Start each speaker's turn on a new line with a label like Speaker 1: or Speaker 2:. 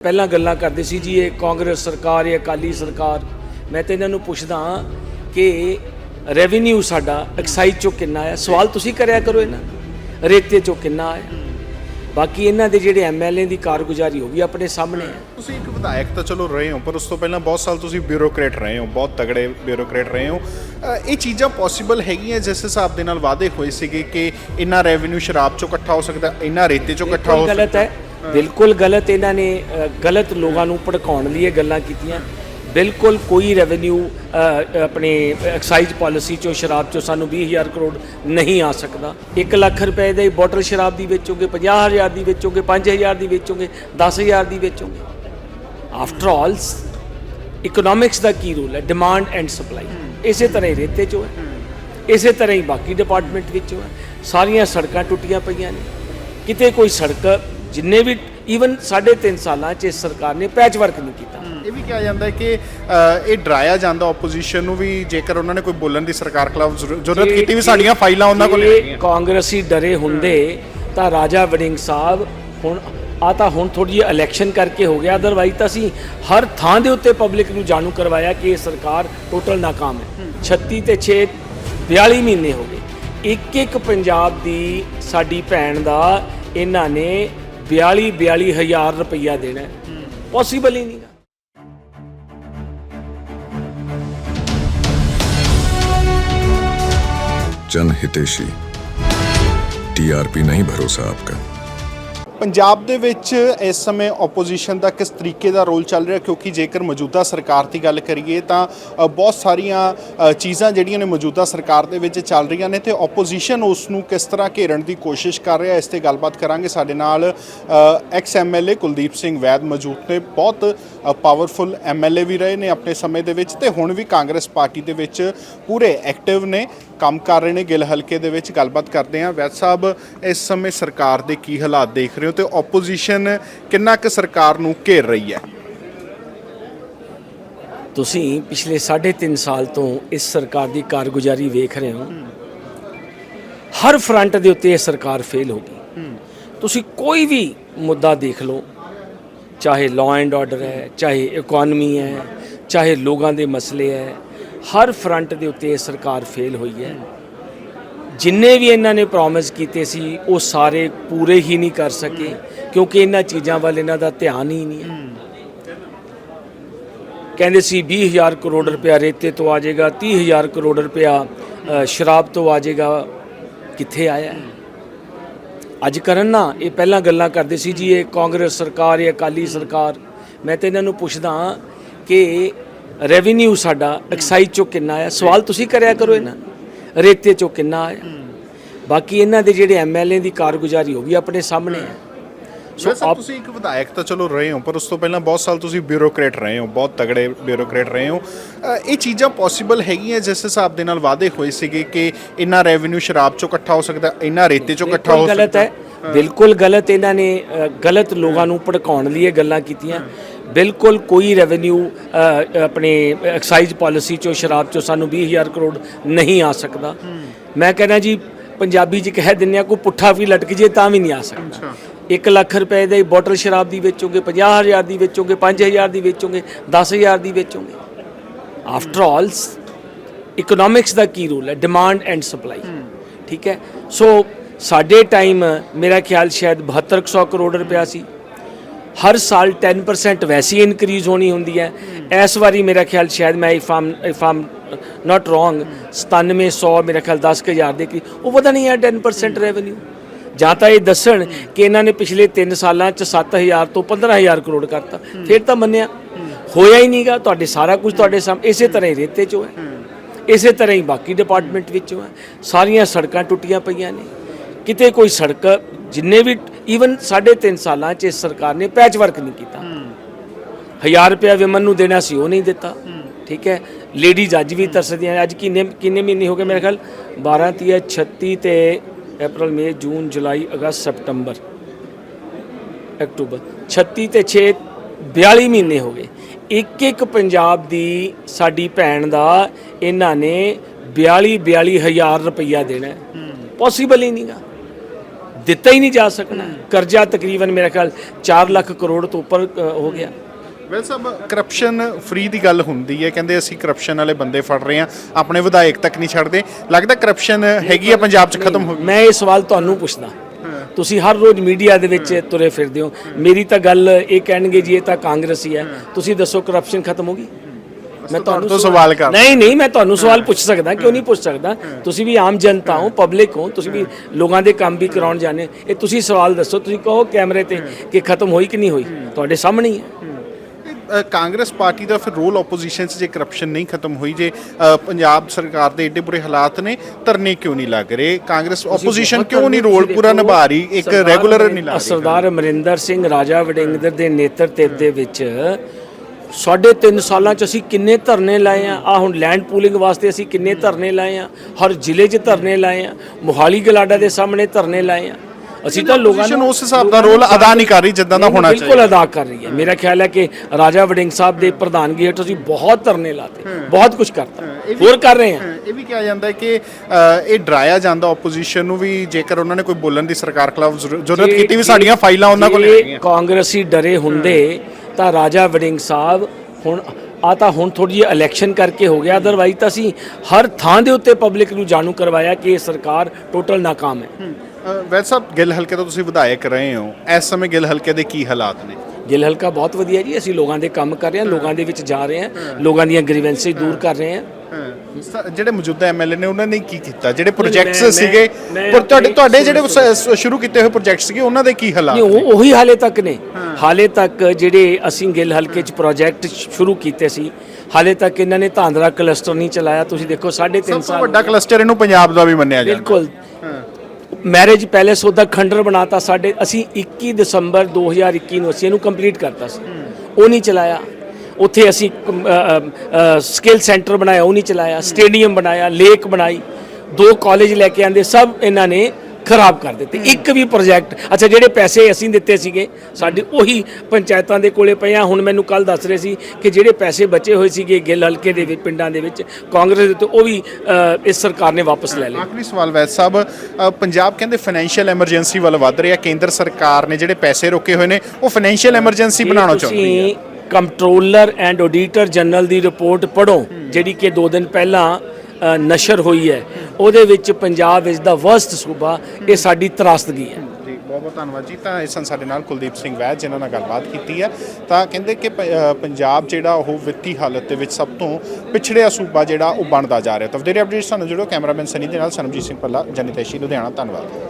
Speaker 1: ਪਹਿਲਾਂ ਗੱਲਾਂ ਕਰਦੇ ਸੀ ਜੀ ਇਹ ਕਾਂਗਰਸ ਸਰਕਾਰ ਇਹ ਅਕਾਲੀ ਸਰਕਾਰ। ਮੈਂ ਤੇ ਇਹਨਾਂ ਨੂੰ ਪੁੱਛਦਾ ਕਿ ਰੈਵਨਿਊ ਸਾਡਾ ਐਕਸਾਈਜ਼ ਚੋਂ ਕਿੰਨਾ ਆਇਆ ਸਵਾਲ ਤੁਸੀਂ ਕਰਿਆ ਕਰੋ ਇਹਨਾਂ। ਰੇਤੇ ਚੋਂ ਕਿੰਨਾ ਆਇਆ ਬਾਕੀ ਇਹਨਾਂ ਦੇ ਜਿਹੜੇ ਐਮਐਲਏ ਦੀ ਕਾਰਗੁਜ਼ਾਰੀ ਉਹ ਵੀ ਆਪਣੇ ਸਾਹਮਣੇ ਹੈ।
Speaker 2: ਤੁਸੀਂ ਇੱਕ ਵਿਧਾਇਕ ਤਾਂ ਚਲੋ ਰਹੇ ਹੋ ਪਰ ਉਸ ਤੋਂ ਪਹਿਲਾਂ ਬਹੁਤ ਸਾਲ ਤੁਸੀਂ ਬਿਊਰੋਕਰੇਟ ਰਹੇ ਹੋ ਬਹੁਤ ਤਗੜੇ ਬਿਊਰੋਕਰੇਟ ਰਹੇ ਹੋ। ਅ, ਇਹ ਚੀਜ਼ਾਂ ਪੋਸੀਬਲ ਹੈਗੀਆਂ ਜਿਸ ਹਿਸਾਬ ਦੇ ਨਾਲ ਵਾਅਦੇ ਹੋਏ ਸੀਗੇ ਕਿ ਇੰਨਾ ਰੈਵਨਿਊ ਸ਼ਰਾਬ ਚੋਂ ਇਕੱਠਾ ਹੋ ਸਕਦਾ ਇੰਨਾ ਰੇਤੇ ਚੋਂ ਇਕੱਠਾ ਹੋ
Speaker 1: ਬਿਲਕੁਲ ਗਲਤ
Speaker 2: ਸਕਦਾ?
Speaker 1: ਹੈ? ਬਿਲਕੁਲ ਗਲਤ ਇਹਨਾਂ ਨੇ ਗਲਤ ਲੋਕਾਂ ਨੂੰ ਭੜਕਾਉਣ ਲਈ ਇਹ ਗੱਲਾਂ ਕੀਤੀਆਂ। ਬਿਲਕੁਲ ਕੋਈ ਰੈਵਨਿਊ ਆਪਣੇ ਐਕਸਾਈਜ਼ ਪਾਲਿਸੀ ਚੋਂ ਸ਼ਰਾਬ ਚੋਂ ਸਾਨੂੰ 20000 ਕਰੋੜ ਨਹੀਂ ਆ ਸਕਦਾ। 1 ਲੱਖ ਰੁਪਏ ਦੇ ਬੋਟਲ ਸ਼ਰਾਬ ਦੀ ਵੇਚੋਗੇ 50000 ਦੀ ਵੇਚੋਗੇ 5000 ਦੀ ਵੇਚੋਗੇ 10000 ਦੀ ਵੇਚੋਗੇ। ਆਫਟਰ ਆਲ ਇਕਨੋਮਿਕਸ ਦਾ ਕੀ ਰੂਲ ਹੈ? ਡਿਮਾਂਡ ਐਂਡ ਸਪਲਾਈ ਇਸੇ ਤਰ੍ਹਾਂ ਹੀ ਰੇਤੇ ਚੋਂ ਹੈ। ਇਸੇ ਤਰ੍ਹਾਂ ਹੀ ਬਾਕੀ ਡਿਪਾਰਟਮੈਂਟ ਵਿੱਚੋਂ ਹੈ। ਸਾਰੀਆਂ ਸੜਕਾਂ ਟੁੱਟੀਆਂ ਪਈਆਂ ਨੇ। ਕਿਤੇ ਕੋਈ ਸੜਕ ਜਿੰਨੇ ਵੀ ਈਵਨ 3.5 ਸਾਲਾਂ 'ਚ ਇਸ ਸਰਕਾਰ ਨੇ ਪੈਚ ਵਰਕ ਨਹੀਂ ਕੀਤਾ।
Speaker 2: ਇਹ ਵੀ ਕਿਹਾ ਜਾਂਦਾ ਹੈ ਕਿ ਅ, ਇਹ ਡਰਾਇਆ ਜਾਂਦਾ ਆਪੋਜੀਸ਼ਨ ਨੂੰ ਵੀ ਜੇਕਰ ਉਹਨਾਂ ਨੇ ਕੋਈ ਬੋਲਣ ਦੀ ਸਰਕਾਰ ਖਿਲਾਫ ਜ਼ਰੂ- ਜ਼ਰੂਰਤ
Speaker 1: ਜੇ-
Speaker 2: ਕੀਤੀ ਵੀ ਸਾਡੀਆਂ ਫਾਈਲਾਂ ਉਹਨਾਂ ਕੋਲ
Speaker 1: ਜੇ
Speaker 2: ਹੈਗੀਆਂ।
Speaker 1: ਕਾਂਗਰਸੀ ਡਰੇ ਹੁੰਦੇ ਤਾਂ ਰਾਜਾ ਵੜਿੰਗ ਸਾਹਿਬ ਹੁਣ ਆ ਤਾਂ ਹੁਣ ਥੋੜੀ ਜਿਹੀ ਇਲੈਕਸ਼ਨ ਕਰਕੇ ਹੋ ਗਿਆ ਅਦਰਵਾਈਜ਼ ਤਾਂ ਅਸੀਂ ਹਰ ਥਾਂ ਦੇ ਉੱਤੇ ਪਬਲਿਕ ਨੂੰ ਜਾਣੂ ਕਰਵਾਇਆ ਕਿ ਇਹ ਸਰਕਾਰ ਟੋਟਲ ਨਾਕਾਮ ਹੈ। 36 ਤੇ 6 42 ਮਹੀਨੇ ਹੋ ਗਏ। ਇੱਕ ਇੱਕ ਪੰਜਾਬ ਦੀ ਸਾਡੀ ਭੈਣ ਦਾ ਇਹਨਾਂ ਨੇ 42 42 ਹਜ਼ਾਰ ਰੁਪਈਆ ਦੇਣਾ ਪੋਸੀਬਲ ਹੀ ਨਹੀਂਗਾ
Speaker 3: जन हितेशी टीआरपी नहीं भरोसा आपका
Speaker 2: ਪੰਜਾਬ ਦੇ ਵਿੱਚ ਇਸ ਸਮੇਂ ਆਪੋਜੀਸ਼ਨ ਦਾ ਕਿਸ ਤਰੀਕੇ ਦਾ ਰੋਲ ਚੱਲ ਰਿਹਾ? ਕਿਉਂਕਿ ਜੇਕਰ ਮੌਜੂਦਾ ਸਰਕਾਰ ਦੀ ਗੱਲ ਕਰੀਏ ਤਾਂ ਬਹੁਤ ਸਾਰੀਆਂ ਚੀਜ਼ਾਂ ਜਿਹੜੀਆਂ ਨੇ ਮੌਜੂਦਾ ਸਰਕਾਰ ਦੇ ਵਿੱਚ ਚੱਲ ਰਹੀਆਂ ਨੇ ਤੇ ਆਪੋਜੀਸ਼ਨ ਉਸ ਨੂੰ ਕਿਸ ਤਰ੍ਹਾਂ ਘੇਰਨ ਦੀ ਕੋਸ਼ਿਸ਼ ਕਰ ਰਿਹਾ? ਇਸ ਤੇ ਗੱਲਬਾਤ ਕਰਾਂਗੇ। ਸਾਡੇ ਨਾਲ ਐਕਸ ਐਮਐਲਏ ਕੁਲਦੀਪ ਸਿੰਘ ਵੈਦ ਮੌਜੂਦ ਨੇ। ਬਹੁਤ ਪਾਵਰਫੁਲ ਐਮਐਲਏ ਵੀ ਰਹੇ ਨੇ ਆਪਣੇ ਸਮੇਂ ਦੇ ਵਿੱਚ ਤੇ ਹੁਣ ਵੀ ਕਾਂਗਰਸ ਪਾਰਟੀ ਦੇ ਵਿੱਚ ਪੂਰੇ ਐਕਟਿਵ ਨੇ। ਕੰਮ ਕਰ ਰਹੇ ਨੇ, ਗਿੱਲ ਹਲਕੇ ਦੇ ਵਿੱਚ ਗੱਲਬਾਤ ਕਰਦੇ ਹਾਂ। ਵੈਦ ਸਾਹਿਬ, ਇਸ ਸਮੇਂ ਸਰਕਾਰ ਦੇ ਕੀ ਹਾਲਾਤ ਦੇਖ ਰਹੇ ਹੋ ਤੇ ਆਪੋਜੀਸ਼ਨ ਕਿੰਨਾ ਕੁ ਸਰਕਾਰ ਨੂੰ ਘੇਰ ਰਹੀ ਹੈ?
Speaker 1: ਤੁਸੀਂ ਪਿਛਲੇ 3.5 ਸਾਲ ਤੋਂ ਇਸ ਸਰਕਾਰ ਦੀ ਕਾਰਗੁਜ਼ਾਰੀ ਵੇਖ ਰਹੇ ਹੋ। ਹਰ ਫਰੰਟ ਦੇ ਉੱਤੇ ਇਹ ਸਰਕਾਰ ਫੇਲ ਹੋ ਗਈ। ਤੁਸੀਂ ਕੋਈ ਵੀ ਮੁੱਦਾ ਦੇਖ ਲਓ, ਚਾਹੇ ਲਾਅ ਐਂਡ ਆਰਡਰ ਹੈ, ਚਾਹੇ ਇਕਨੋਮੀ ਹੈ, ਚਾਹੇ ਲੋਕਾਂ ਦੇ ਮਸਲੇ ਹੈ ਹਰ ਫਰੰਟ ਦੇ ਉੱਤੇ ਇਹ ਸਰਕਾਰ ਫੇਲ ਹੋਈ ਹੈ। ਜਿੰਨੇ ਵੀ ਇਹਨਾਂ ਨੇ ਪ੍ਰੋਮਿਸ ਕੀਤੇ ਸੀ, ਉਹ ਸਾਰੇ ਪੂਰੇ ਹੀ ਨਹੀਂ ਕਰ ਸਕੇ, ਕਿਉਂਕਿ ਇਹਨਾਂ ਚੀਜ਼ਾਂ ਵੱਲ ਇਹਨਾਂ ਦਾ ਧਿਆਨ ਹੀ ਨਹੀਂ ਹੈ। ਕਹਿੰਦੇ ਸੀ 20000 ਕਰੋੜ ਰੁਪਇਆ ਰੇਤੇ ਤੋਂ ਆ ਜਾਏਗਾ 30000 ਕਰੋੜ ਰੁਪਇਆ ਸ਼ਰਾਬ ਤੋਂ ਆ ਜਾਏਗਾ। ਕਿੱਥੇ ਆਇਆ? ਅੱਜ ਕਰਨ ਨਾ, ਇਹ ਪਹਿਲਾਂ ਗੱਲਾਂ ਕਰਦੇ ਸੀ ਜੀ, ਇਹ ਕਾਂਗਰਸ ਸਰਕਾਰ ਜਾਂ ਅਕਾਲੀ ਸਰਕਾਰ। ਮੈਂ ਤੇ ਇਹਨਾਂ ਨੂੰ ਪੁੱਛਦਾ ਕਿ ਰੈਵਨਿਊ ਸਾਡਾ ਐਕਸਾਈਜ਼ ਚੋਂ ਕਿੰਨਾ ਆਇਆ ਸਵਾਲ ਤੁਸੀਂ ਕਰਿਆ ਕਰੋ ਇਹਨਾਂ। ਰੇਤੇ ਚੋਂ ਕਿੰਨਾ ਆਇਆ ਬਾਕੀ ਇਹਨਾਂ ਦੇ ਜਿਹੜੇ ਐਮਐਲਏ ਦੀ ਕਾਰਗੁਜ਼ਾਰੀ ਉਹ ਵੀ ਆਪਣੇ ਸਾਹਮਣੇ ਹੈ ਸੋ ਆਪ
Speaker 2: ਤੁਸੀਂ ਇੱਕ ਵਿਧਾਇਕ ਤਾਂ ਚਲੋ ਰਹੇ ਹੋ ਪਰ ਉਸ ਤੋਂ ਪਹਿਲਾਂ ਬਹੁਤ ਸਾਲ ਤੁਸੀਂ ਬਿਊਰੋਕਰੇਟ ਰਹੇ ਹੋ ਬਹੁਤ ਤਗੜੇ ਬਿਊਰੋਕਰੇਟ ਰਹੇ ਹੋ। ਅ, ਇਹ ਚੀਜ਼ਾਂ ਪੋਸੀਬਲ ਹੈਗੀਆਂ ਜਿਸ ਹਿਸਾਬ ਦੇ ਨਾਲ ਵਾਅਦੇ ਹੋਏ ਸੀਗੇ ਕਿ ਇੰਨਾ ਰੈਵਨਿਊ ਸ਼ਰਾਬ ਚੋਂ ਇਕੱਠਾ ਹੋ ਸਕਦਾ ਇੰਨਾ ਰੇਤੇ ਚੋਂ ਇਕੱਠਾ ਹੋ
Speaker 1: ਬਿਲਕੁਲ ਗਲਤ
Speaker 2: ਸਕਦਾ?
Speaker 1: ਹੈ। ਬਿਲਕੁਲ ਗਲਤ ਇਹਨਾਂ ਨੇ ਅ, ਗਲਤ ਲੋਕਾਂ ਨੂੰ ਭੜਕਾਉਣ ਲਈ ਇਹ ਗੱਲਾਂ ਕੀਤੀਆਂ। ਬਿਲਕੁਲ ਕੋਈ ਰੈਵਨਿਊ ਆਪਣੇ ਐਕਸਾਈਜ਼ ਪਾਲਿਸੀ ਚੋਂ ਸ਼ਰਾਬ ਚੋਂ ਸਾਨੂੰ 20000 ਕਰੋੜ ਨਹੀਂ ਆ ਸਕਦਾ। ਮੈਂ ਕਹਿੰਦਾ ਜੀ ਪੰਜਾਬੀ 'ਚ ਕਹਿ ਦਿੰਦੇ ਆ ਕੋਈ ਪੁੱਠਾ ਵੀ ਲਟਕ ਜੇ ਤਾਂ ਵੀ ਨਹੀਂ ਆ ਸਕਦਾ। 1 ਲੱਖ ਰੁਪਏ ਦੇ ਬੋਟਲ ਸ਼ਰਾਬ ਦੀ ਵੇਚੋਗੇ 50000 ਦੀ ਵੇਚੋਗੇ 5000 ਦੀ ਵੇਚੋਗੇ 10000 ਦੀ ਵੇਚੋਗੇ। ਆਫਟਰ ਆਲ ਇਕਨੋਮਿਕਸ ਦਾ ਕੀ ਰੂਲ ਹੈ? ਡਿਮਾਂਡ ਐਂਡ ਸਪਲਾਈ ਠੀਕ ਹੈ? ਸੋ ਸਾਡੇ ਟਾਈਮ ਮੇਰਾ ਖਿਆਲ ਸ਼ਾਇਦ 7200 ਕਰੋੜ ਰੁਪਇਆ ਸੀ। ਹਰ ਸਾਲ 10% ਵੈਸੀ ਇਨਕਰੀਜ਼ ਹੋਣੀ ਹੁੰਦੀ ਹੈ। ਇਸ ਵਾਰੀ ਮੇਰਾ ਖਿਆਲ ਸ਼ਾਇਦ ਮੈਂ if I'm if I'm not wrong 9700 ਮੇਰਾ ਖਿਆਲ 10000 ਦੇ ਕਰੀਬ। ਉਹ ਪਤਾ ਨਹੀਂ ਹੈ 10% ਰੈਵਨਿਊ ਜਾਂ ਤਾਂ ਇਹ ਦੱਸਣ ਕਿ ਇਹਨਾਂ ਨੇ ਪਿਛਲੇ 3 ਸਾਲਾਂ ਚ 7000 ਤੋਂ 15000 ਕਰੋੜ ਕਰਤਾ। ਫਿਰ ਤਾਂ ਮੰਨਿਆ। ਹੋਇਆ ਹੀ ਨਹੀਂਗਾ ਤੁਹਾਡੇ ਸਾਰਾ ਕੁਝ ਤੁਹਾਡੇ ਸਾਹਮਣੇ, ਇਸੇ ਤਰ੍ਹਾਂ ਹੀ ਰੇਤੇ ਚੋਂ ਹੈ। ਇਸੇ ਤਰ੍ਹਾਂ ਹੀ ਬਾਕੀ ਡਿਪਾਰਟਮੈਂਟ ਵਿੱਚੋਂ ਹੈ। ਸਾਰੀਆਂ ਸੜਕਾਂ ਟੁੱਟੀਆਂ ਪਈਆਂ ਨੇ। ਕਿਤੇ ਕੋਈ ਸੜਕ, ਜਿੰਨੇ ਵੀ ਈਵਨ 3.5 ਸਾਲਾਂ 'ਚ ਇਸ ਸਰਕਾਰ ਨੇ ਪੈਚ ਵਰਕ ਨਹੀਂ ਕੀਤਾ। 1000 ਰੁਪਇਆ ਵਿਮਨ ਨੂੰ ਦੇਣਾ ਸੀ ਉਹ ਨਹੀਂ ਦਿੱਤਾ। ਠੀਕ ਹੈ? ਲੇਡੀਜ਼ ਅੱਜ ਵੀ ਤਰਸਦੀਆਂ। ਅੱਜ ਕਿੰਨੇ ਕਿੰਨੇ ਮਹੀਨੇ ਹੋ ਗਏ ਮੇਰੇ ਖਿਆਲ? 12 30 36 ਤੇ ਅਪ੍ਰੈਲ ਮਈ ਜੂਨ ਜੁਲਾਈ ਅਗਸਤ ਸਤੰਬਰ ਅਕਤੂਬਰ 36 ਤੇ 6 42 ਮਹੀਨੇ ਹੋ ਗਏ। ਇੱਕ ਇੱਕ ਪੰਜਾਬ ਦੀ ਸਾਡੀ ਭੈਣ ਦਾ ਇਹਨਾਂ ਨੇ 42 42 ਹਜ਼ਾਰ ਰੁਪਈਆ ਦੇਣਾ। ਪੋਸੀਬਲ ਹੀ ਨਹੀਂਗਾ। ਦਿੱਤਾ ਹੀ ਨਹੀਂ ਜਾ ਸਕਣਾ। ਕਰਜ਼ਾ ਤਕਰੀਬਨ ਮੇਰੇ ਖਿਆਲ 4 ਲੱਖ ਕਰੋੜ ਤੋਂ ਉੱਪਰ ਹੋ ਗਿਆ।
Speaker 2: ਵੈਲ ਸਾਹਿਬ ਕਰਪਸ਼ਨ ਫ੍ਰੀ ਦੀ ਗੱਲ ਹੁੰਦੀ ਹੈ। ਕਹਿੰਦੇ ਅਸੀਂ ਕਰਪਸ਼ਨ ਵਾਲੇ ਬੰਦੇ ਫੜ ਰਹੇ ਹਾਂ। ਆਪਣੇ ਵਿਧਾਇਕ ਤੱਕ ਨਹੀਂ ਛੱਡਦੇ। ਲੱਗਦਾ ਕਰਪਸ਼ਨ ਹੈਗੀ ਹੈ ਪੰਜਾਬ 'ਚ ਖਤਮ ਹੋ ਗਈ।
Speaker 1: ਮੈਂ ਇਹ ਸਵਾਲ ਤੁਹਾਨੂੰ ਪੁੱਛਦਾ। ਤੁਸੀਂ ਹਰ ਰੋਜ਼ ਮੀਡੀਆ ਦੇ ਵਿੱਚ ਤੁਰੇ ਫਿਰਦੇ ਹੋ। ਮੇਰੀ ਤਾਂ ਗੱਲ ਇਹ ਕਹਿਣਗੇ ਜੀ ਇਹ ਤਾਂ ਕਾਂਗਰਸੀ ਹੈ। ਤੁਸੀਂ ਦੱਸੋ ਕਰਪਸ਼ਨ ਖਤਮ ਹੋ ਗਈ? ਮੈਂ
Speaker 2: ਤੁਹਾਡੇ ਤੋਂ ਸਵਾਲ ਕਰ
Speaker 1: ਨਹੀਂ ਨਹੀਂ ਮੈਂ ਤੁਹਾਨੂੰ ਸਵਾਲ ਪੁੱਛ ਸਕਦਾ ਕਿਉਂ ਨਹੀਂ ਪੁੱਛ ਸਕਦਾ? ਤੁਸੀਂ ਵੀ ਆਮ ਜਨਤਾ ਹੋ ਪਬਲਿਕ ਹੋ ਤੁਸੀਂ ਵੀ ਲੋਕਾਂ ਦੇ ਕੰਮ ਵੀ ਕਰਾਉਣ ਜਾਣੇ ਇਹ ਤੁਸੀਂ ਸਵਾਲ ਦੱਸੋ ਤੁਸੀਂ ਕਹੋ ਕੈਮਰੇ ਤੇ ਕਿ ਖਤਮ ਹੋਈ ਕਿ ਨਹੀਂ ਹੋਈ? ਤੁਹਾਡੇ ਸਾਹਮਣੇ ਹੀ
Speaker 2: ਕਾਂਗਰਸ ਪਾਰਟੀ ਦਾ ਫਿਰ ਰੋਲ ਆਪੋਜੀਸ਼ਨ 'ਚ ਜੇ ਕਰਪਸ਼ਨ ਨਹੀਂ ਖਤਮ ਹੋਈ ਜੇ ਪੰਜਾਬ ਸਰਕਾਰ ਦੇ ਏਡੇ ਬੁਰੇ ਹਾਲਾਤ ਨੇ ਧਰਨੇ ਕਿਉਂ ਨਹੀਂ ਲੱਗ ਰਹੇ? ਕਾਂਗਰਸ ਆਪੋਜੀਸ਼ਨ ਕਿਉਂ ਨਹੀਂ ਰੋਲ ਪੂਰਾ ਨਿਭਾ ਰਹੀ? ਇੱਕ ਰੈਗੂਲਰ ਨਹੀਂ ਲਾ ਰਹੀ
Speaker 1: ਸਰਦਾਰ ਅਮਰਿੰਦਰ ਸਿੰਘ ਰਾਜਾ ਵੜਿੰਗਰ ਦੇ ਨੇਤਰਤਵ ਦੇ ਵਿੱਚ ਸਾਢੇ ਤਿੰਨ ਸਾਲਾਂ ਚ ਅਸੀਂ ਕਿੰਨੇ ਧਰਨੇ ਲਾਏ ਆ? ਆ ਹੁਣ ਲੈਂਡ ਪੂਲਿੰਗ ਵਾਸਤੇ ਅਸੀਂ ਕਿੰਨੇ ਧਰਨੇ ਲਾਏ ਆ? ਹਰ ਜ਼ਿਲ੍ਹੇ 'ਚ ਧਰਨੇ ਲਾਏ ਆ। ਮੋਹਾਲੀ ਗਲਾਡਾ ਦੇ ਸਾਹਮਣੇ ਧਰਨੇ ਲਾਏ ਆ। ਅਸੀਂ ਤਾਂ ਲੋਕਾਂ ਨੂੰ
Speaker 2: ਉਸ ਹਿਸਾਬ ਦਾ ਰੋਲ ਅਦਾ ਨਹੀਂ ਕਰ ਰਹੀ ਜਿੱਦਾਂ ਦਾ ਹੋਣਾ
Speaker 1: ਬਿਲਕੁਲ ਅਦਾ ਕਰ ਰਹੀ ਹੈ। ਮੇਰਾ ਖਿਆਲ ਹੈ ਕਿ ਰਾਜਾ ਵੜਿੰਗ ਸਾਹਿਬ ਦੇ ਪ੍ਰਧਾਨਗੀ ਹੇਠ ਅਸੀਂ ਬਹੁਤ ਧਰਨੇ ਲਾਤੇ। ਬਹੁਤ ਕੁਝ ਕਰਤਾ। ਹੋਰ ਕਰ ਰਹੇ ਹਾਂ।
Speaker 2: ਇਹ ਵੀ ਕਿਹਾ ਜਾਂਦਾ ਹੈ ਕਿ ਇਹ ਡਰਾਇਆ ਜਾਂਦਾ ਆਪੋਜੀਸ਼ਨ ਨੂੰ ਵੀ ਜੇਕਰ ਉਹਨਾਂ ਨੇ ਕੋਈ ਬੋਲਣ ਦੀ ਸਰਕਾਰ ਖਿਲਾਫ ਜ਼ਰੂ- ਜ਼ਰੂਰਤ ਕੀਤੀ ਵੀ ਸਾਡੀਆਂ ਫਾਈਲਾਂ ਉਹਨਾਂ ਕੋਲ ਹੈਗੀਆਂ।
Speaker 1: ਕਾਂਗਰਸੀ ਡਰੇ ਹੁੰਦੇ ਤਾਂ ਰਾਜਾ ਵੜਿੰਗ ਸਾਹਿਬ ਹੁਣ ਆ ਤਾਂ ਹੁਣ ਥੋੜੀ ਜਿਹੀ ਇਲੈਕਸ਼ਨ ਕਰਕੇ ਹੋ ਗਿਆ। ਅਦਰਵਾਈਜ਼ ਤਾਂ ਅਸੀਂ ਹਰ ਥਾਂ ਦੇ ਉੱਤੇ ਪਬਲਿਕ ਨੂੰ ਜਾਣੂ ਕਰਵਾਇਆ ਕਿ ਇਹ ਸਰਕਾਰ ਟੋਟਲ ਨਾਕਾਮ ਹੈ।
Speaker 2: ਵੈਦ ਸਾਹਿਬ ਗਿੱਲ ਹਲਕੇ ਤੋਂ ਤੁਸੀਂ ਵਿਧਾਇਕ ਰਹੇ ਹੋ। ਇਸ ਸਮੇਂ ਗਿੱਲ ਹਲਕੇ ਦੇ ਕੀ ਹਾਲਾਤ ਨੇ?
Speaker 1: ਗਿੱਲ ਹਲਕਾ ਬਹੁਤ ਵਧੀਆ ਜੀ ਅਸੀਂ ਲੋਕਾਂ ਦੇ ਕੰਮ ਕਰ ਰਹੇ ਹਾਂ ਲੋਕਾਂ ਦੇ ਵਿੱਚ ਜਾ ਰਹੇ ਹਾਂ ਲੋਕਾਂ ਦੀਆਂ ਗ੍ਰੀਵੈਂਸਿਸ ਦੂਰ ਕਰ ਰਹੇ ਹਾਂ।
Speaker 2: ਸ- ਜਿਹੜੇ ਮੌਜੂਦਾ ਐਮਐਲਏ ਨੇ ਉਹਨਾਂ ਨੇ ਕੀ ਕੀਤਾ? ਜਿਹੜੇ ਪ੍ਰੋਜੈਕਟਸ
Speaker 1: ਮੈਂ-
Speaker 2: ਸੀਗੇ
Speaker 1: ਮੈਂ
Speaker 2: ਪਰ ਤੁਹਾਡੇ ਤੁਹਾਡੇ ਜਿਹੜੇ ਸ- ਸ- ਸ਼ੁਰੂ ਕੀਤੇ ਹੋਏ ਪ੍ਰੋਜੈਕਟ ਸੀਗੇ ਉਹਨਾਂ ਦੇ ਕੀ ਹਾਲਾਤ
Speaker 1: ਨਹੀਂ
Speaker 2: ਨੇ?
Speaker 1: ਉਹ ਉਹੀ ਹਾਲੇ ਤੱਕ ਨੇ। ਹਾਲੇ ਤੱਕ ਜਿਹੜੇ ਅਸੀਂ ਗਿੱਲ ਹਲਕੇ 'ਚ ਪ੍ਰੋਜੈਕਟ ਸ਼ੁਰੂ ਕੀਤੇ ਸੀ ਹਾਲੇ ਤੱਕ ਇਹਨਾਂ ਨੇ ਧਾਂਦਰਾ ਕਲਸਟਰ ਨਹੀਂ ਚਲਾਇਆ। ਤੁਸੀਂ ਦੇਖੋ 3.5
Speaker 2: ਸਭ ਤੋਂ
Speaker 1: ਸਾਲ
Speaker 2: ਵੱਡਾ ਕਲਸਟਰ ਇਹਨੂੰ ਪੰਜਾਬ ਦਾ ਵੀ ਮੰਨਿਆ ਜਾਂਦਾ।
Speaker 1: ਬਿਲਕੁਲ। ਮੈਰਿਜ ਪੈਲੇਸ ਉਹਦਾ ਖੰਡਰ ਬਣਾਤਾ ਸਾਡੇ ਅਸੀਂ 21 ਦਸੰਬਰ 2021 ਨੂੰ ਅਸੀਂ ਇਹਨੂੰ ਕੰਪਲੀਟ ਕਰਤਾ ਸੀ। ਉਹ ਨਹੀਂ ਚਲਾਇਆ। ਉੱਥੇ ਅਸੀਂ ਸਕਿੱਲ ਸੈਂਟਰ ਬਣਾਇਆ ਉਹ ਨਹੀਂ ਚਲਾਇਆ ਸਟੇਡੀਅਮ ਬਣਾਇਆ ਲੇਕ ਬਣਾਈ। ਦੋ ਕਾਲਜ ਲੈ ਕੇ ਆਂਦੇ ਸਭ ਇਹਨਾਂ ਨੇ ਖਰਾਬ ਕਰ ਦਿੱਤੇ। ਇੱਕ ਵੀ ਪ੍ਰੋਜੈਕਟ ਅੱਛਾ ਜਿਹੜੇ ਪੈਸੇ ਅਸੀਂ ਦਿੱਤੇ ਸੀਗੇ ਸਾਡੇ ਉਹੀ ਪੰਚਾਇਤਾਂ ਦੇ ਕੋਲੇ ਪਏ ਆ। ਹੁਣ ਮੈਨੂੰ ਕੱਲ ਦੱਸ ਰਹੇ ਸੀ ਕਿ ਜਿਹੜੇ ਪੈਸੇ ਬਚੇ ਹੋਏ ਸੀਗੇ ਗਿੱਲ ਹਲਕੇ ਦੇ ਵਿੱਚ ਪਿੰਡਾਂ ਦੇ ਵਿੱਚ ਕਾਂਗਰਸ ਦੇ ਤੇ ਉਹ ਵੀ ਇਸ ਸਰਕਾਰ ਨੇ ਵਾਪਸ ਲੈ ਲਏ।
Speaker 2: ਆਖਰੀ ਸਵਾਲ ਵੈਦ ਸਾਹਿਬ ਪੰਜਾਬ ਕਹਿੰਦੇ ਫਾਈਨੈਂਸ਼ੀਅਲ ਐਮਰਜੈਂਸੀ ਵੱਲ ਵੱਧ ਰਿਹਾ। ਕੇਂਦਰ ਸਰਕਾਰ ਨੇ ਜਿਹੜੇ ਪੈਸੇ ਰੋਕੇ ਹੋਏ ਨੇ ਉਹ ਫਾਈਨੈਂਸ਼ੀਅਲ ਐਮਰਜੈਂਸੀ ਬਣਾਉਣਾ ਚਾਹੁੰਦੀ ਹੈ
Speaker 1: ਤੁਸੀਂ ਕੰਟਰੋਲਰ ਐਂਡ ਆਡੀਟਰ ਜਨਰਲ ਦੀ ਰਿਪੋਰਟ ਪੜੋ ਜਿਹੜੀ ਕਿ 2 ਦਿਨ ਪਹਿਲਾਂ ਨਸ਼ਰ ਹੋਈ ਹੈ। ਉਹਦੇ ਵਿੱਚ ਪੰਜਾਬ ਇਸ ਦਾ ਵਰਸਟ ਸੂਬਾ, ਇਹ ਸਾਡੀ ਤਰਾਸਦਗੀ ਹੈ।
Speaker 2: ਜੀ ਬਹੁਤ ਬਹੁਤ ਧੰਨਵਾਦ ਜੀ। ਤਾਂ ਇਸ ਸਨ ਸਾਡੇ ਨਾਲ ਕੁਲਦੀਪ ਸਿੰਘ ਵੈਦ, ਜਿਨ੍ਹਾਂ ਨਾਲ ਗੱਲਬਾਤ ਕੀਤੀ ਹੈ। ਤਾਂ ਕਹਿੰਦੇ ਕਿ ਪ- ਪੰਜਾਬ ਜਿਹੜਾ ਉਹ ਵਿੱਤੀ ਹਾਲਤ ਦੇ ਵਿੱਚ ਸਭ ਤੋਂ ਪਿਛੜਿਆ ਸੂਬਾ ਜਿਹੜਾ ਉਹ ਬਣਦਾ ਜਾ ਰਿਹਾ। ਤਾਂ ਵਧੇਰੇ ਅਪਡੇਟਸ ਸਾਨੂੰ ਜੁੜੋ। ਕੈਮਰਾਮੈਨ ਸਨੀ ਦੇ ਨਾਲ ਸਰਮਜੀਤ ਸਿੰਘ ਪੱਲਾ ਜਨਿਤੇਸ਼ੀ, ਲੁਧਿਆਣਾ। ਧੰਨਵਾਦ।